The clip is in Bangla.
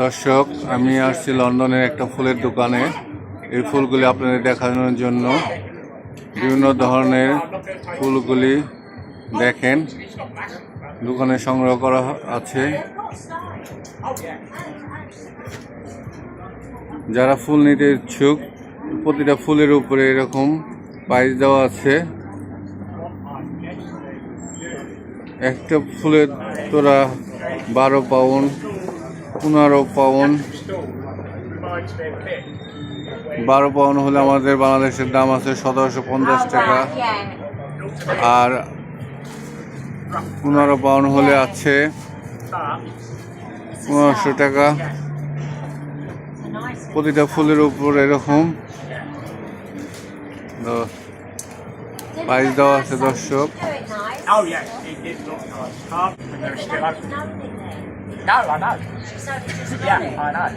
দর্শক, আমি আসছি লন্ডনের একটা ফুলের দোকানে। এই ফুলগুলি আপনাদের দেখানোর জন্য বিভিন্ন ধরনের ফুলগুলি দেখেন। দোকানে সংগ্রহ করা আছে। যারা ফুল নিতে ইচ্ছুক, প্রতিটা ফুলের উপরে এরকম প্রাইস দেওয়া আছে। একটা ফুলের তোরা বারো পাউন্ড, পনেরো পাউন্ড। বারো পাউন্ড হলে আমাদের বাংলাদেশের দাম আছে সতেরোশো পঞ্চাশ টাকা। আর পনেরো পাউন্ড হলে আছে পনেরোশো টাকা। প্রতিটা ফুলের উপর এরকম। প্রাইস দেওয়া আছে দর্শক। Oh yeah, it, it looks nice. Um, and they're still open. No, I know. Yeah, I know.